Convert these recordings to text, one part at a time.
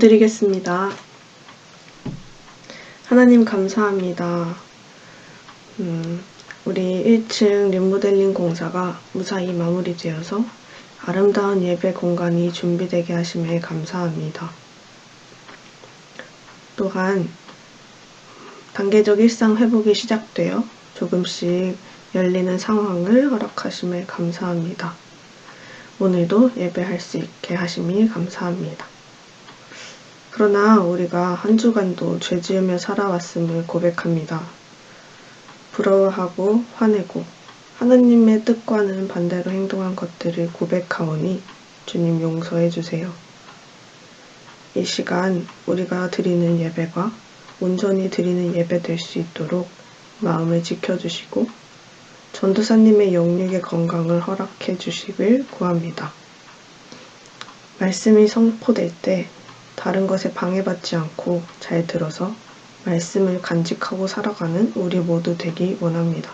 기도드리겠습니다. 하나님 감사합니다. 음, 우리 1층 리모델링 공사가 무사히 마무리되어서 아름다운 예배 공간이 준비되게 하심에 감사합니다. 또한 단계적 일상 회복이 시작되어 조금씩 열리는 상황을 허락하심에 감사합니다. 오늘도 예배할 수 있게 하심이 감사합니다. 그러나 우리가 한 주간도 죄 지으며 살아왔음을 고백합니다. 부러워하고 화내고 하나님의 뜻과는 반대로 행동한 것들을 고백하오니 주님 용서해 주세요. 이 시간 우리가 드리는 예배가 온전히 드리는 예배 될 수 있도록 마음을 지켜주시고 전도사님의 영육의 건강을 허락해 주시길 구합니다. 말씀이 선포될 때 다른 것에 방해받지 않고 잘 들어서 말씀을 간직하고 살아가는 우리 모두 되기 원합니다.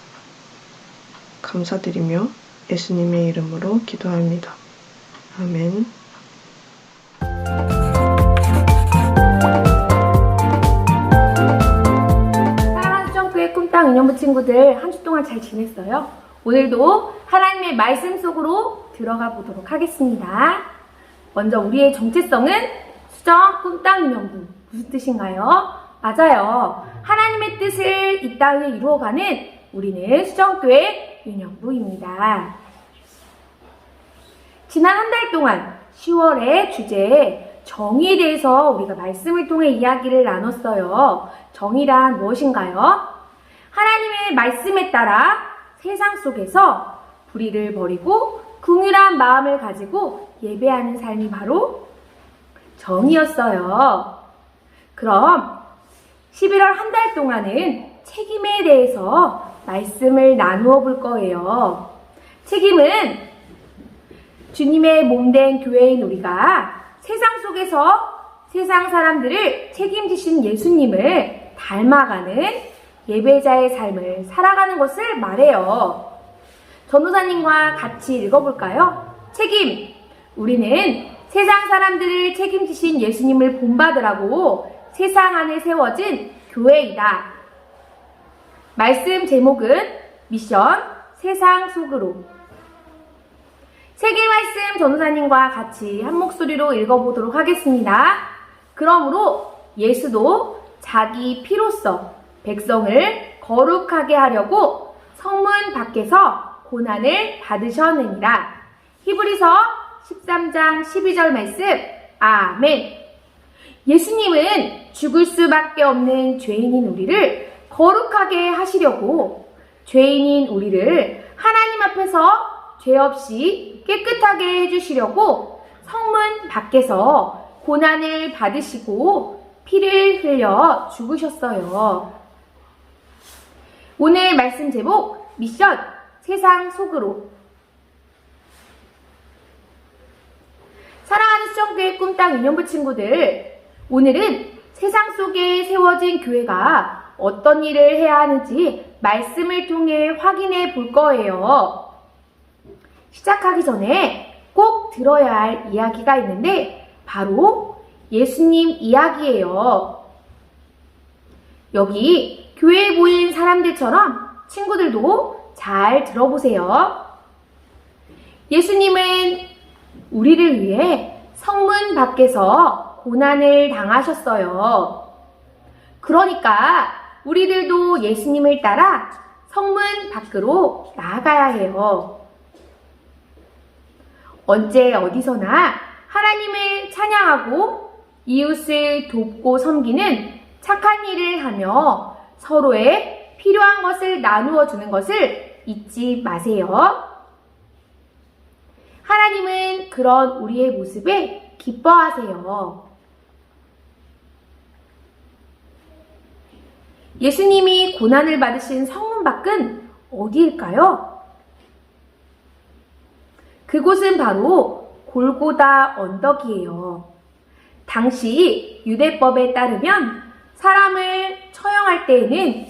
감사드리며 예수님의 이름으로 기도합니다. 아멘. 사랑하는 점프의 꿈땅 인형부 친구들 한 주 동안 잘 지냈어요? 오늘도 하나님의 말씀 속으로 들어가 보도록 하겠습니다. 먼저 우리의 정체성은 수정 꿈땅 인형부 무슨 뜻인가요? 맞아요. 하나님의 뜻을 이 땅에 이루어가는 우리는 수정교회 인형부입니다. 지난 한 달 동안 10월의 주제 정의에 대해서 우리가 말씀을 통해 이야기를 나눴어요. 정의란 무엇인가요? 하나님의 말씀에 따라 세상 속에서 불의를 버리고 궁휼한 마음을 가지고 예배하는 삶이 바로 정의였어요. 그럼 11월 한 달 동안은 책임에 대해서 말씀을 나누어 볼 거예요. 책임은 주님의 몸된 교회인 우리가 세상 속에서 세상 사람들을 책임지신 예수님을 닮아가는 예배자의 삶을 살아가는 것을 말해요. 전도사님과 같이 읽어볼까요? 책임. 우리는 세상 사람들을 책임지신 예수님을 본받으라고 세상 안에 세워진 교회이다. 말씀 제목은 미션 세상 속으로. 세계 말씀 전도사님과 같이 한 목소리로 읽어보도록 하겠습니다. 그러므로 예수도 자기 피로써 백성을 거룩하게 하려고 성문 밖에서 고난을 받으셨느니라. 히브리서 13장 12절 말씀. 아멘. 예수님은 죽을 수밖에 없는 죄인인 우리를 거룩하게 하시려고 죄인인 우리를 하나님 앞에서 죄 없이 깨끗하게 해주시려고 성문 밖에서 고난을 받으시고 피를 흘려 죽으셨어요. 오늘 말씀 제목 미션 세상 속으로 사랑하는 수정교회 꿈땅 인형부 친구들 오늘은 세상 속에 세워진 교회가 어떤 일을 해야 하는지 말씀을 통해 확인해 볼 거예요. 시작하기 전에 꼭 들어야 할 이야기가 있는데 바로 예수님 이야기예요. 여기 교회에 모인 사람들처럼 친구들도 잘 들어보세요. 예수님은 우리를 위해 성문 밖에서 고난을 당하셨어요. 그러니까 우리들도 예수님을 따라 성문 밖으로 나아가야 해요. 언제 어디서나 하나님을 찬양하고 이웃을 돕고 섬기는 착한 일을 하며 서로의 필요한 것을 나누어 주는 것을 잊지 마세요. 하나님은 그런 우리의 모습에 기뻐하세요. 예수님이 고난을 받으신 성문 밖은 어디일까요? 그곳은 바로 골고다 언덕이에요. 당시 유대법에 따르면 사람을 처형할 때에는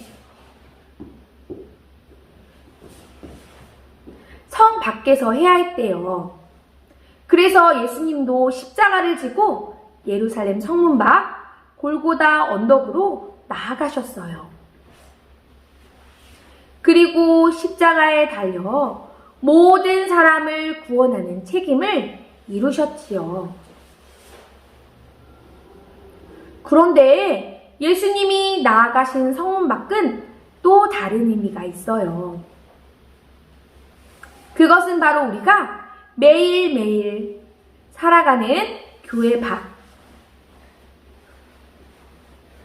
성 밖에서 해야 했대요. 그래서 예수님도 십자가를 지고 예루살렘 성문 밖 골고다 언덕으로 나아가셨어요. 그리고 십자가에 달려 모든 사람을 구원하는 책임을 이루셨지요. 그런데 예수님이 나아가신 성문 밖은 또 다른 의미가 있어요. 그것은 바로 우리가 매일매일 살아가는 교회 밖,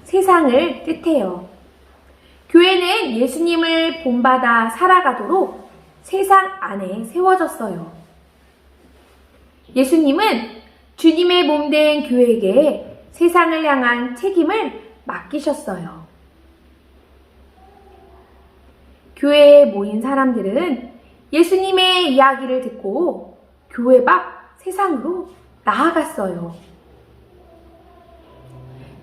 세상을 뜻해요. 교회는 예수님을 본받아 살아가도록 세상 안에 세워졌어요. 예수님은 주님의 몸된 교회에게 세상을 향한 책임을 맡기셨어요. 교회에 모인 사람들은 예수님의 이야기를 듣고 교회 밖 세상으로 나아갔어요.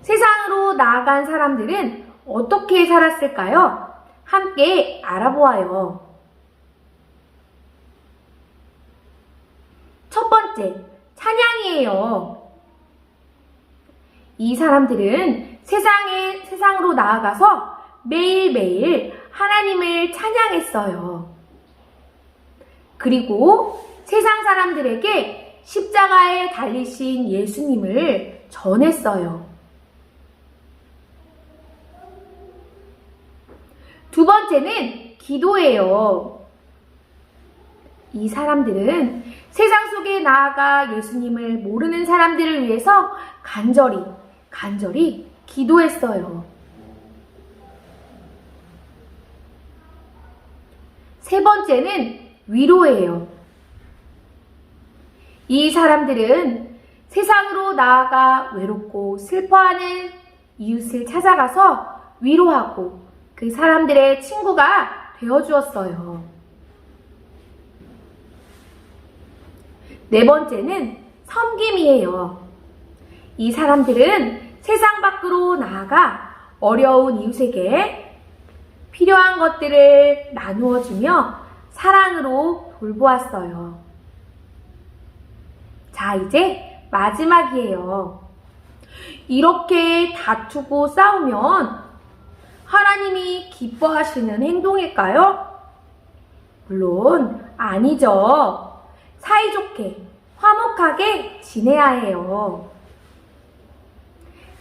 세상으로 나아간 사람들은 어떻게 살았을까요? 함께 알아보아요. 첫 번째, 찬양이에요. 이 사람들은 세상에, 세상으로 나아가서 매일매일 하나님을 찬양했어요. 그리고 세상 사람들에게 십자가에 달리신 예수님을 전했어요. 두 번째는 기도예요. 이 사람들은 세상 속에 나아가 예수님을 모르는 사람들을 위해서 간절히, 간절히 기도했어요. 세 번째는 위로예요. 이 사람들은 세상으로 나아가 외롭고 슬퍼하는 이웃을 찾아가서 위로하고 그 사람들의 친구가 되어주었어요. 네 번째는 섬김이에요. 이 사람들은 세상 밖으로 나아가 어려운 이웃에게 필요한 것들을 나누어 주며 사랑으로 돌보았어요. 자, 이제 마지막이에요. 이렇게 다투고 싸우면 하나님이 기뻐하시는 행동일까요? 물론 아니죠. 사이좋게, 화목하게 지내야 해요.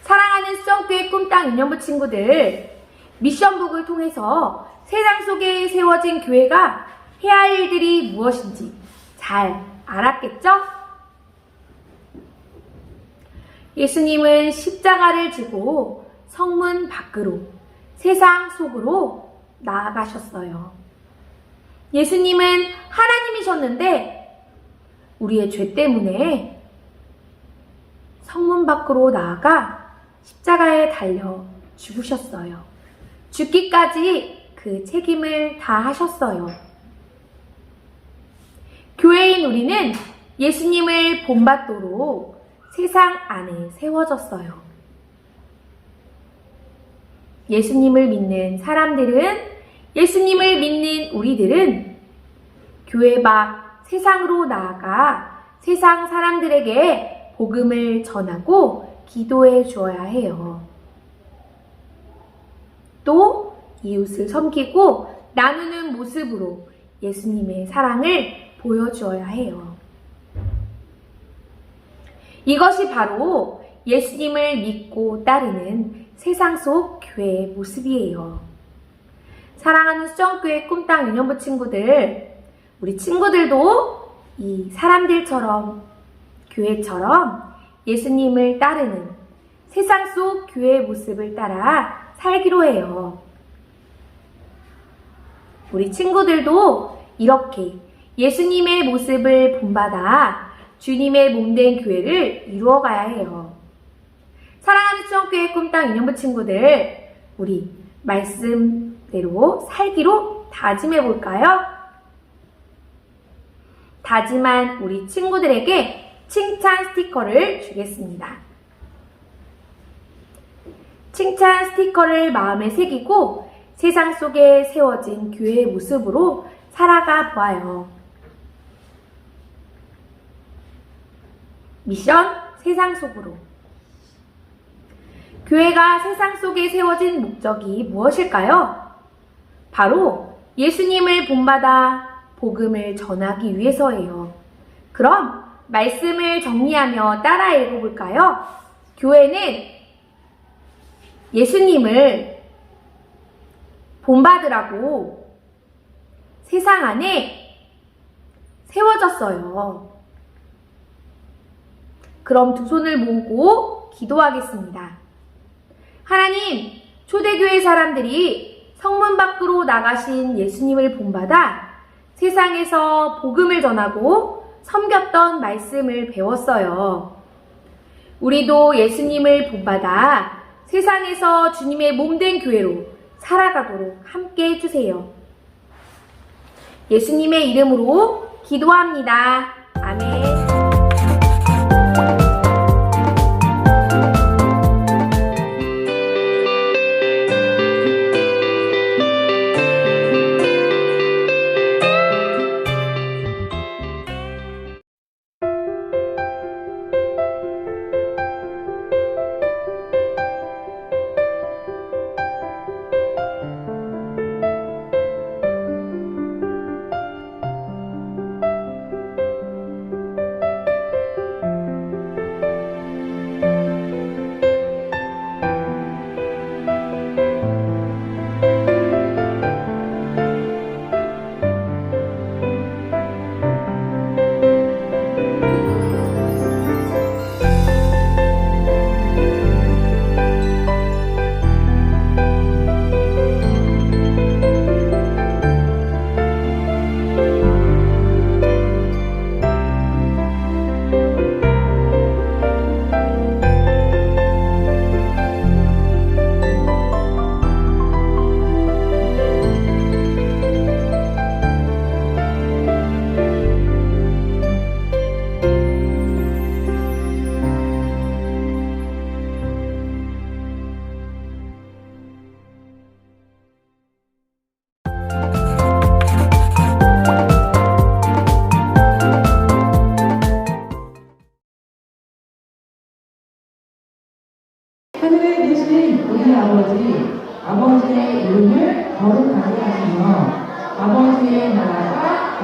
사랑하는 수정교회 꿈땅 인연부 친구들, 미션북을 통해서 세상 속에 세워진 교회가 해야 할 일들이 무엇인지 잘 알았겠죠? 예수님은 십자가를 지고 성문 밖으로 세상 속으로 나아가셨어요. 예수님은 하나님이셨는데 우리의 죄 때문에 성문 밖으로 나아가 십자가에 달려 죽으셨어요. 죽기까지 그 책임을 다 하셨어요. 교회인 우리는 예수님을 본받도록 세상 안에 세워졌어요. 예수님을 믿는 사람들은 예수님을 믿는 우리들은 교회 밖 세상으로 나아가 세상 사람들에게 복음을 전하고 기도해 주어야 해요. 또 이웃을 섬기고 나누는 모습으로 예수님의 사랑을 보여주어야 해요. 이것이 바로 예수님을 믿고 따르는 세상 속 교회의 모습이에요. 사랑하는 수정교회 꿈땅 유년부 친구들, 우리 친구들도 이 사람들처럼, 교회처럼 예수님을 따르는 세상 속 교회의 모습을 따라 살기로 해요. 우리 친구들도 이렇게 예수님의 모습을 본받아 주님의 몸된 교회를 이루어가야 해요. 사랑하는 수정교회 꿈땅 인형부 친구들, 우리 말씀대로 살기로 다짐해 볼까요? 다짐한 우리 친구들에게 칭찬 스티커를 주겠습니다. 칭찬 스티커를 마음에 새기고 세상 속에 세워진 교회의 모습으로 살아가 보아요. 미션 세상 속으로 교회가 세상 속에 세워진 목적이 무엇일까요? 바로 예수님을 본받아 복음을 전하기 위해서예요. 그럼 말씀을 정리하며 따라 읽어볼까요? 교회는 예수님을 본받으라고 세상 안에 세워졌어요. 그럼 두 손을 모으고 기도하겠습니다. 하나님, 초대교회 사람들이 성문 밖으로 나가신 예수님을 본받아 세상에서 복음을 전하고 섬겼던 말씀을 배웠어요. 우리도 예수님을 본받아 세상에서 주님의 몸된 교회로 살아가도록 함께 해주세요. 예수님의 이름으로 기도합니다. 아멘.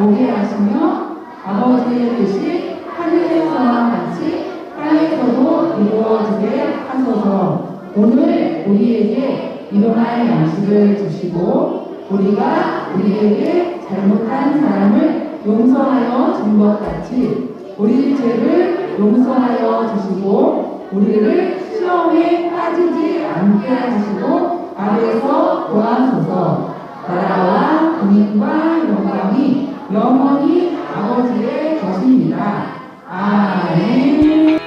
오게 하시며, 아버지의 뜻이 하늘에서와 같이 땅에서도 이루어지게 하소서. 오늘 우리에게 일어날 양식을 주시고, 우리가 우리에게 잘못한 사람을 용서하여 준 것 같이, 우리 죄를 용서하여 주시고, 우리를 시험에 빠지지 않게 하시고 아래서 도와소서 나라와 국민과 영광이 영원히 아버지의 것입니다. 아멘.